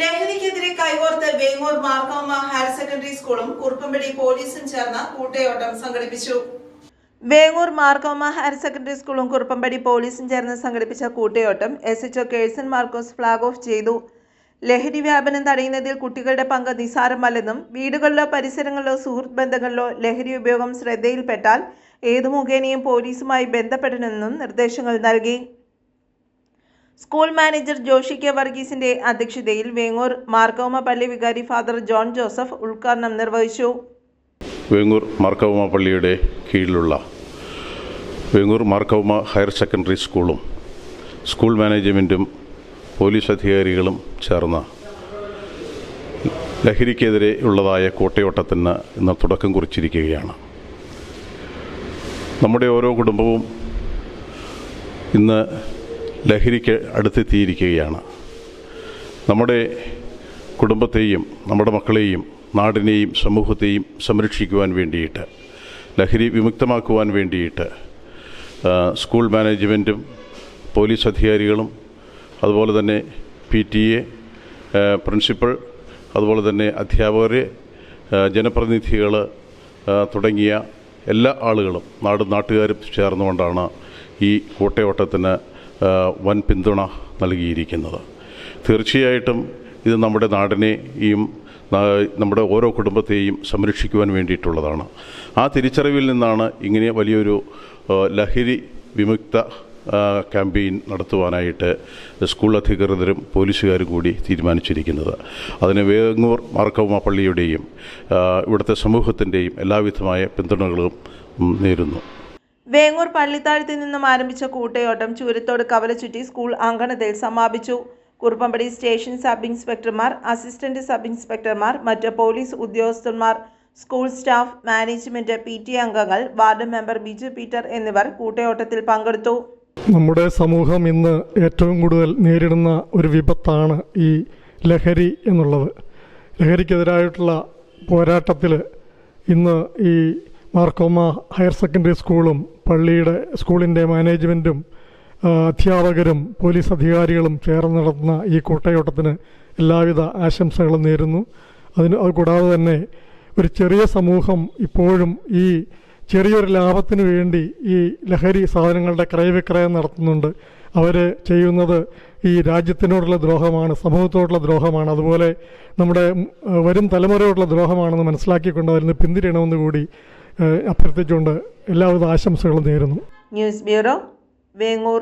ലഹരിക്കെതിരെ കൈകോർത്ത് Vengoor മാർക്കോമ higher secondary സ്കൂളും കുറുപ്പമ്പടി പോലീസും ചേർന്ന് കൂട്ടയോട്ടം സംഘടിപ്പിച്ചു. വേങ്ങൂർ മാർക്കോമ ഹയർ സെക്കൻഡറി സ്കൂളും കുറുപ്പമ്പടി പോലീസും ചേർന്ന് സംഘടിപ്പിച്ച കൂട്ടയോട്ടം S H O Kerson Marcose flag off ചെയ്തു. ലഹരി വ്യാപനം തടയുന്നതിൽ കുട്ടികളുടെ പങ്ക് നിസാരമല്ലെന്നും വീടുകളിലോ പരിസരങ്ങളിലോ സുഹൃത്ത് ബന്ധങ്ങളിലോ ലഹരി ഉപയോഗം ശ്രദ്ധയിൽപ്പെട്ടാൽ ഏതു മുഖേനയും പോലീസുമായി ബന്ധപ്പെടണമെന്നും നിർദ്ദേശങ്ങൾ നൽകി. സ്കൂൾ മാനേജർ ജോഷി കെ വർഗീസിന്റെ അധ്യക്ഷതയിൽ വേങ്ങൂർ മാർക്കോമ പള്ളി വികാരി ഫാദർ ജോൺ ജോസഫ് ഉദ്ഘാടനം നിർവഹിച്ചു. വേങ്ങൂർ മാർക്കോമ പള്ളിയുടെ കീഴിലുള്ള വേങ്ങൂർ മാർക്കോമ ഹയർ സെക്കൻഡറി സ്കൂളും സ്കൂൾ മാനേജ്മെന്റും പോലീസ് അധികാരികളും ചേർന്ന് ലഹരിക്കെതിരെ ഉള്ളതായ കോട്ടയോട്ടത്തിന് ഇന്ന് തുടക്കം കുറിച്ചിരിക്കുകയാണ്. നമ്മുടെ ഓരോ കുടുംബവും ഇന്ന് ലഹരിക്ക് അടുത്തെത്തിയിരിക്കുകയാണ്. നമ്മുടെ കുടുംബത്തെയും നമ്മുടെ മക്കളെയും നാടിനെയും സമൂഹത്തെയും സംരക്ഷിക്കുവാൻ വേണ്ടിയിട്ട് ലഹരി വിമുക്തമാക്കുവാൻ വേണ്ടിയിട്ട് സ്കൂൾ മാനേജ്മെന്റും പോലീസ് അധികാരികളും അതുപോലെ തന്നെ പി ടി എ പ്രിൻസിപ്പൾ അതുപോലെ തന്നെ അധ്യാപകരെ ജനപ്രതിനിധികൾ തുടങ്ങിയ എല്ലാ ആളുകളും നാട് നാട്ടുകാരും ചേർന്നുകൊണ്ടാണ് ഈ കൂട്ടയോട്ടത്തിന് വൻ പിന്തുണ നൽകിയിരിക്കുന്നത്. തീർച്ചയായിട്ടും ഇത് നമ്മുടെ നാടിനെയും നമ്മുടെ ഓരോ കുടുംബത്തെയും സംരക്ഷിക്കുവാൻ വേണ്ടിയിട്ടുള്ളതാണ്. ആ തിരിച്ചറിവിൽ നിന്നാണ് ഇങ്ങനെ വലിയൊരു ലഹരി വിമുക്ത ക്യാമ്പയിൻ നടത്തുവാനായിട്ട് സ്കൂൾ അധികൃതരും പോലീസുകാരും കൂടി തീരുമാനിച്ചിരിക്കുന്നത്. അതിന് വേങ്ങൂർ മാർക്കവുമ പള്ളിയുടെയും ഇവിടുത്തെ സമൂഹത്തിന്റെയും എല്ലാവിധമായ പിന്തുണകളും നേരുന്നു. വേങ്ങൂർ പള്ളിത്താഴത്തിൽ നിന്നും ആരംഭിച്ച കൂട്ടയോട്ടം ചൂരത്തോട് കവല ചുറ്റി സ്കൂൾ അങ്കണത്തിൽ സമാപിച്ചു. കുറുപ്പമ്പടി സ്റ്റേഷൻ സബ് ഇൻസ്പെക്ടർമാർ അസിസ്റ്റന്റ് സബ് ഇൻസ്പെക്ടർമാർ മറ്റ് പോലീസ് ഉദ്യോഗസ്ഥന്മാർ school staff management P T അംഗങ്ങൾ വാർഡ് മെമ്പർ ബിജു പീറ്റർ എന്നിവർ കൂട്ടയോട്ടത്തിൽ പങ്കെടുത്തു. നമ്മുടെ സമൂഹം ഇന്ന് ഏറ്റവും കൂടുതൽ നേരിടുന്ന ഒരു വിപത്താണ് ഈ ലഹരി എന്നുള്ളത്. ലഹരിക്കെതിരായിട്ടുള്ള പോരാട്ടത്തിൽ ഇന്ന് ഈ മാർക്കോമ ഹയർ സെക്കൻഡറി സ്കൂളും പള്ളിയുടെ സ്കൂളിന്റെ മാനേജ്മെന്റും അധ്യാപകരും പോലീസ് അധികാരികളും ചേർന്ന് നടത്തുന്ന ഈ കൂട്ടയോട്ടത്തിന് എല്ലാവിധ ആശംസകളും നേരുന്നു. അതിന് അതുകൂടാതെ തന്നെ ഒരു ചെറിയ സമൂഹം ഇപ്പോഴും ഈ ചെറിയൊരു ലാഭത്തിന് വേണ്ടി ഈ ലഹരി സാധനങ്ങളുടെ ക്രയവിക്രയം നടത്തുന്നുണ്ട്. അവർ ചെയ്യുന്നത് ഈ രാജ്യത്തിനോടുള്ള ദ്രോഹമാണ് സമൂഹത്തോടുള്ള ദ്രോഹമാണ്. അതുപോലെ നമ്മുടെ വരും തലമുറയോടുള്ള ദ്രോഹമാണെന്ന് മനസ്സിലാക്കിക്കൊണ്ട് അതിൽ നിന്ന് പിന്തിരിയണമെന്ന് കൂടി അഭ്യർത്ഥിച്ചുകൊണ്ട് എല്ലാവിധ ആശംസകളും നേരുന്നു. News bureau Vengoor